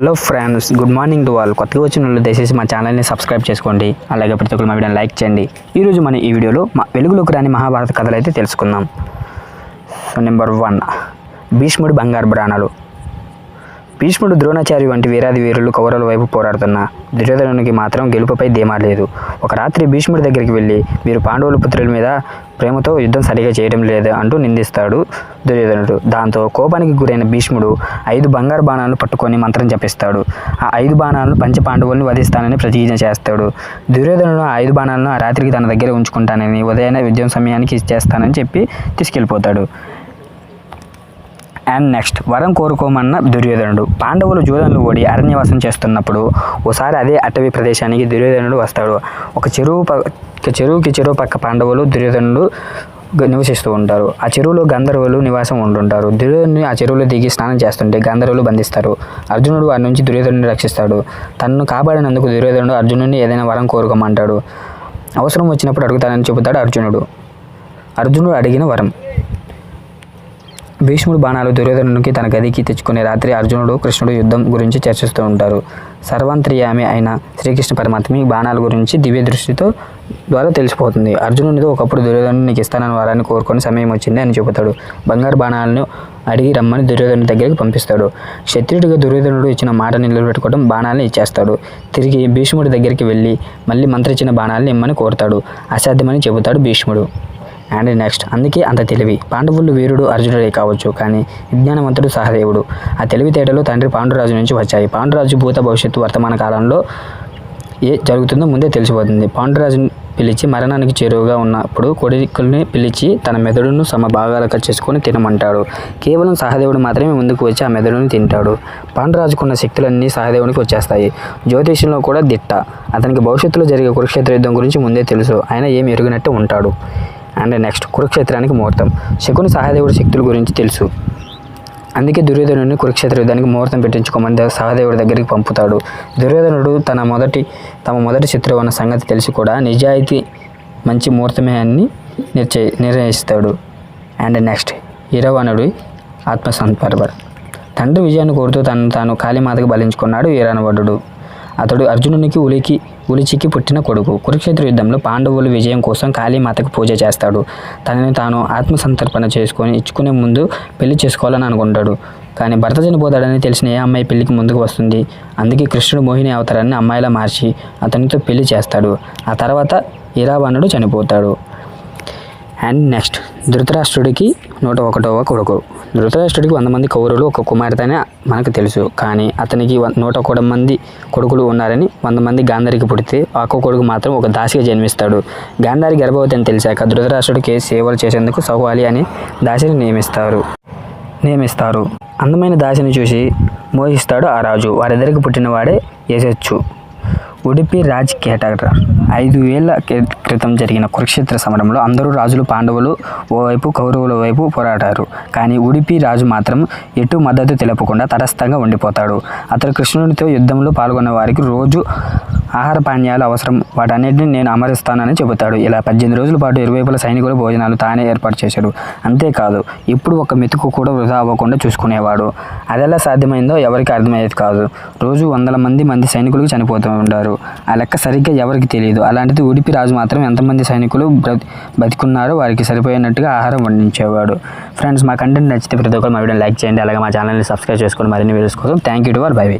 Hello friends good morning to వాళ్ళు కొత్తగా వచ్చిన వాళ్ళు దయచేసి మా ఛానల్ని సబ్స్క్రైబ్ చేసుకోండి. అలాగే ప్రతి ఒక్కరు మా వీడియోని లైక్ చేయండి. ఈరోజు మన ఈ వీడియోలో మా వెలుగులోకి రాని మహాభారత కథలు అయితే తెలుసుకుందాం. సో నెంబర్ వన్ భీష్ముడు బంగారు బ్రాణాలు భీష్ముడు ద్రోణాచార్య వంటి వీరాది వీరులు కౌరవుల వైపు పోరాడుతున్న దుర్యోధనునికి మాత్రం గెలుపుపై ధీమా లేదు ఒక రాత్రి భీష్ముడి దగ్గరికి వెళ్ళి మీరు పాండవుల పుత్రుల మీద ప్రేమతో యుద్ధం సరిగా చేయడం లేదు అంటూ నిందిస్తాడు దుర్యోధనుడు దాంతో కోపానికి గురైన భీష్ముడు ఐదు బంగారు బాణాలను పట్టుకొని మంత్రం జపిస్తాడు. ఆ ఐదు బాణాలను పంచ పాండవులను వధిస్తానని ప్రతిజ్ఞ చేస్తాడు. దుర్యోధనుడు ఆ ఐదు బాణాలను ఆ రాత్రికి తన దగ్గర ఉంచుకుంటానని ఉదయాన్నే యుద్ధం సమయానికి ఇచ్చేస్తానని చెప్పి తీసుకెళ్ళిపోతాడు. And next. వరం కోరుకోమన్న దుర్యోధనుడు. పాండవులు జూదంలో ఓడి అరణ్యవాసం చేస్తున్నప్పుడు ఓసారి అదే అటవీ ప్రదేశానికి దుర్యోధనుడు వస్తాడు. ఒక చెరువు పక్క చెరువుకి చెరువు పక్క పాండవులు దుర్యోధనుడు నివసిస్తూ ఉంటారు. ఆ చెరువులో గంధర్వులు నివాసం ఉంటుంటారు దుర్యోధనుని ఆ చెరువులో దిగి స్నానం చేస్తుంటే గంధర్వులు బంధిస్తారు. అర్జునుడు వారి నుంచి దుర్యోధనుని రక్షిస్తాడు. తనను కాపాడినందుకు దుర్యోధనుడు అర్జునుడిని ఏదైనా వరం కోరుకోమంటాడు. అవసరం వచ్చినప్పుడు అడుగుతానని చెబుతాడు అర్జునుడు. అర్జునుడు అడిగిన వరం. భీష్ముడు బాణాలు దుర్యోధనునికి తన గదికి తెచ్చుకునే రాత్రి అర్జునుడు కృష్ణుడు యుద్ధం గురించి చర్చిస్తూ ఉంటారు. సర్వాంతర్యామి అయిన శ్రీకృష్ణ పరమాత్మి బాణాల గురించి దివ్య దృష్టితో ద్వారా తెలిసిపోతుంది. అర్జునునితో ఒకప్పుడు దుర్యోధను నీకు ఇస్తానని వారాన్ని కోరుకొని సమయం వచ్చింది అని చెబుతాడు బంగారు బాణాలను అడిగి రమ్మని దుర్యోధను దగ్గరికి పంపిస్తాడు. క్షత్రియుడిగా దుర్యోధనుడు ఇచ్చిన మాట నిలబెట్టుకోవడం బాణాలను ఇచ్చేస్తాడు. తిరిగి భీష్ముడి దగ్గరికి వెళ్ళి మళ్ళీ మంత్రిచ్చిన బాణాలను ఇమ్మని కోరుతాడు. అసాధ్యమని చెబుతాడు భీష్ముడు. అండ్ నెక్స్ట్ అందుకే అంత తెలివి. పాండవులు వీరుడు అర్జునుడే కావచ్చు కానీ విజ్ఞానవంతుడు సహదేవుడు. ఆ తెలివితేటలు తండ్రి పాండురాజు నుంచి వచ్చాయి. పాండురాజు భూత భవిష్యత్తు వర్తమాన కాలంలో ఏ జరుగుతుందో ముందే తెలిసిపోతుంది. పాండురాజుని పిలిచి మరణానికి చేరువుగా ఉన్నప్పుడు కొడుకుల్ని పిలిచి తన మెదడును సమ భాగాలుగా చేసుకొని తినమంటాడు. కేవలం సహదేవుడు మాత్రమే ముందుకు వచ్చి ఆ మెదడును తింటాడు. పాండురాజుకున్న శక్తులన్నీ సహదేవునికి వచ్చేస్తాయి. జ్యోతిష్యంలో కూడా దిట్ట. అతనికి భవిష్యత్తులో జరిగే కురుక్షేత్ర యుద్ధం గురించి ముందే తెలుసు. ఆయన ఏమి ఎరుగినట్టు ఉంటాడు. అండ్ నెక్స్ట్ కురుక్షేత్రానికి ముహూర్తం. శకుని సహదేవుడి శక్తుల గురించి తెలుసు. అందుకే దుర్యోధనుడిని కురుక్షేత్ర యుద్ధానికి ముహూర్తం పెట్టించుకోమని సహదేవుడి దగ్గరికి పంపుతాడు. దుర్యోధనుడు తన మొదటి తమ మొదటి శత్రువు అన్న సంగతి తెలిసి కూడా నిజాయితీ మంచి ముహూర్తమే అని నిశ్చయ నిర్ణయిస్తాడు. అండ్ నెక్స్ట్ ఇరవనుడి పర్వర్ తండ్రి విజయాన్ని కోరుతూ తను తాను కాళీమాతకు బలించుకున్నాడు ఈరానవడుడు అతడు అర్జునునికి ఉలికి ఉలిచికి పుట్టిన కొడుకు. కురుక్షేత్ర యుద్ధంలో పాండవులు విజయం కోసం కాళీమాతకు పూజ చేస్తాడు. తనని తాను ఆత్మసంతర్పణ చేసుకొని ఇచ్చుకునే ముందు పెళ్ళి చేసుకోవాలని అనుకుంటాడు. కానీ భర్త చనిపోతాడని తెలిసిన ఏ అమ్మాయి పెళ్ళికి ముందుకు వస్తుంది? అందుకే కృష్ణుడు మోహిని అవతారాన్ని అమ్మాయిలా మార్చి అతనితో పెళ్ళి చేస్తాడు. ఆ తర్వాత ఇరావణుడు చనిపోతాడు. అండ్ నెక్స్ట్ ధృతరాష్ట్రుడికి నూట ఒకటవ కొడుకు. ధృతరాష్ట్రుడికి వంద మంది కౌరవులు ఒక కుమార్తెనే మనకు తెలుసు. కానీ అతనికి నూట ఒకటి మంది కొడుకులు ఉన్నారని వంద మంది గాంధారికి పుడితే ఒక్క కొడుకు మాత్రం ఒక దాసిగా జన్మిస్తాడు. గాంధారి గర్భవతి అని తెలిసాక ధృతరాష్ట్రుడికి సేవలు చేసేందుకు సౌవాలి అని దాసిని నియమిస్తారు. నియమిస్తారు. అందమైన దాసిని చూసి మోహిస్తాడు ఆ రాజు. వారిద్దరికి పుట్టినవాడే యశస్సు ఉడిపి రాజ్ కేటగర్ ఐదు వేల క్రితం జరిగిన కురుక్షేత్ర సమరంలో అందరూ రాజులు పాండవులు ఓవైపు కౌరవుల వైపు పోరాడారు. కానీ ఉడిపి రాజు మాత్రం ఎటు మద్దతు తెలపకుండా తటస్థంగా ఉండిపోతాడు. అతడు కృష్ణునితో యుద్ధంలో పాల్గొన్న వారికి రోజు ఆహార పానీయాలు అవసరం. వాటన్నిటిని నేను అమరిస్తానని చెబుతాడు. ఇలా పద్దెనిమిది రోజుల పాటు ఇరువైపుల సైనికుల భోజనాలు తానే ఏర్పాటు చేశాడు. అంతేకాదు ఇప్పుడు ఒక మెతుకు కూడా వృధా అవ్వకుండా చూసుకునేవాడు. అదెలా సాధ్యమైందో ఎవరికి అర్థమయ్యేది కాదు. రోజు వందల మంది మంది సైనికులకు చనిపోతూ ఉంటారు ఆ లెక్క సరిగ్గా ఎవరికి తెలియదు. అలాంటిది ఉడిపి రాజు మాత్రం ఎంతమంది సైనికులు బ్రతి బతికున్నారో వారికి సరిపోయినట్టుగా ఆహారం వండించేవాడు. ఫ్రెండ్స్ మా కంటెంట్ నచ్చితే ప్రతి ఒక్కరు మా వీడియో లైక్ చేయండి. అలాగే మా ఛానల్ని సబ్స్క్రైబ్ చేసుకోండి మరిన్ని వీడియోస్ కోసం థ్యాంక్ యూ టు వర్ బై బై.